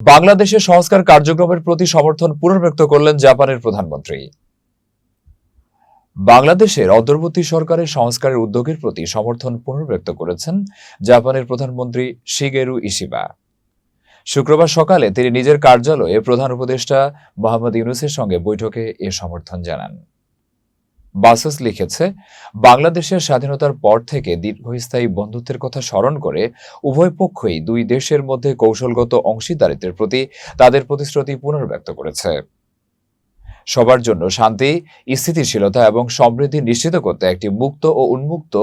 বাংলাদেশের সংস্কার কার্যক্রমের প্রতি সমর্থন পুনর্ব্যক্ত করলেন জাপানের প্রধানমন্ত্রী। বাংলাদেশের অন্তর্বর্তী সরকারের সংস্কারের উদ্যোগের প্রতি সমর্থন পুনর্ব্যক্ত করেছেন জাপানের প্রধানমন্ত্রী শিগেরু ইশিবা শুক্রবার সকালে তিনি নিজের কার্যালয়ে প্রধান উপদেষ্টা মোহাম্মদ ইউনুসের সঙ্গে বৈঠকে এ সমর্থন জানান। বাসস লিখেছে, বাংলাদেশের স্বাধীনতার পর থেকে দীর্ঘস্থায়ী বন্ধুত্বের কথা স্মরণ করে উভয় পক্ষই দুই দেশের মধ্যে কৌশলগত অংশীদারিত্বের প্রতি তাদের প্রতিশ্রুতি পুনর্ব্যক্ত করেছে। সবার জন্য শান্তি, স্থিতিশীলতা এবং সমৃদ্ধি নিশ্চিত করতে একটি মুক্ত ও উন্মুক্ত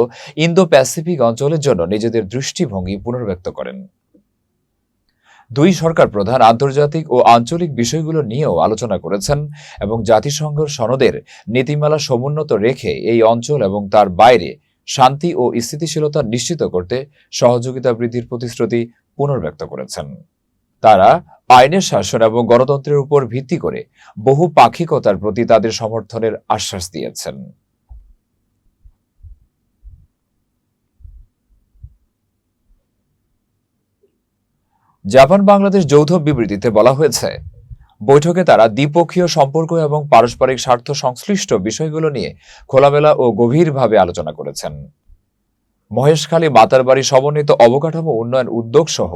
ইন্দো প্যাসিফিক অঞ্চলের জন্য নিজেদের দৃষ্টিভঙ্গি পুনর্ব্যক্ত করেন। দুই সরকার প্রধান আন্তর্জাতিক ও আঞ্চলিক বিষয়গুলো নিয়েও আলোচনা করেছেন এবং জাতিসংঘ সনদের নীতিমালা সমুন্নত রেখে এই অঞ্চল এবং তার বাইরে শান্তি ও স্থিতিশীলতা নিশ্চিত করতে সহযোগিতা বৃদ্ধির প্রতিশ্রুতি পুনর্ব্যক্ত করেছেন। তারা আইনের শাসন এবং গণতন্ত্রের উপর ভিত্তি করে বহু পাক্ষিকতার প্রতি তাদের সমর্থনের আশ্বাস দিয়েছেন। জাপান বাংলাদেশ যৌথ বিবৃতিতে বলা হয়েছে, বৈঠকে তারা দ্বিপক্ষীয় সম্পর্ক এবং পারস্পরিক স্বার্থ সংশ্লিষ্ট বিষয়গুলো নিয়ে খোলামেলা ও গভীরভাবে আলোচনা করেছেন। মহেশখালী মাতারবাড়ি সমন্বিত অবকাঠামো উন্নয়ন উদ্যোগ সহ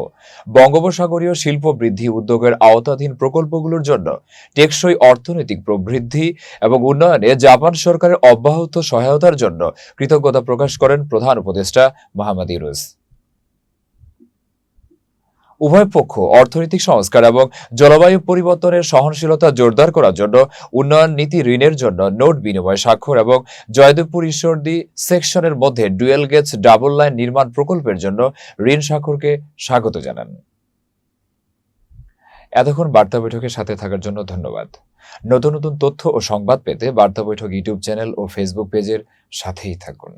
বঙ্গোপসাগরীয় শিল্প বৃদ্ধি উদ্যোগের আওতাধীন প্রকল্পগুলোর জন্য টেকসই অর্থনৈতিক প্রবৃদ্ধি এবং উন্নয়নে জাপান সরকারের অব্যাহত সহায়তার জন্য কৃতজ্ঞতা প্রকাশ করেন প্রধান উপদেষ্টা মোহাম্মদ ইউনুস। উভয় পক্ষ, অর্থনৈতিক সংস্কার এবং জলবায়ু পরিবর্তনের সহনশীলতা জোরদার করার জন্য উন্নয়ন নীতি ঋণের জন্য নোট বিনিময় স্বাক্ষর এবং জয়দেবপুর ঈশ্বরদী সেকশনের মধ্যে ডুয়েল গেটস ডাবল লাইন নির্মাণ প্রকল্পের জন্য ঋণ স্বাক্ষরকে স্বাগত জানান। এতক্ষণ বার্তা বৈঠকের সাথে থাকার জন্য ধন্যবাদ। নতুন নতুন তথ্য ও সংবাদ পেতে বার্তা বৈঠক ইউটিউব চ্যানেল ও ফেসবুক পেজের সাথেই থাকুন।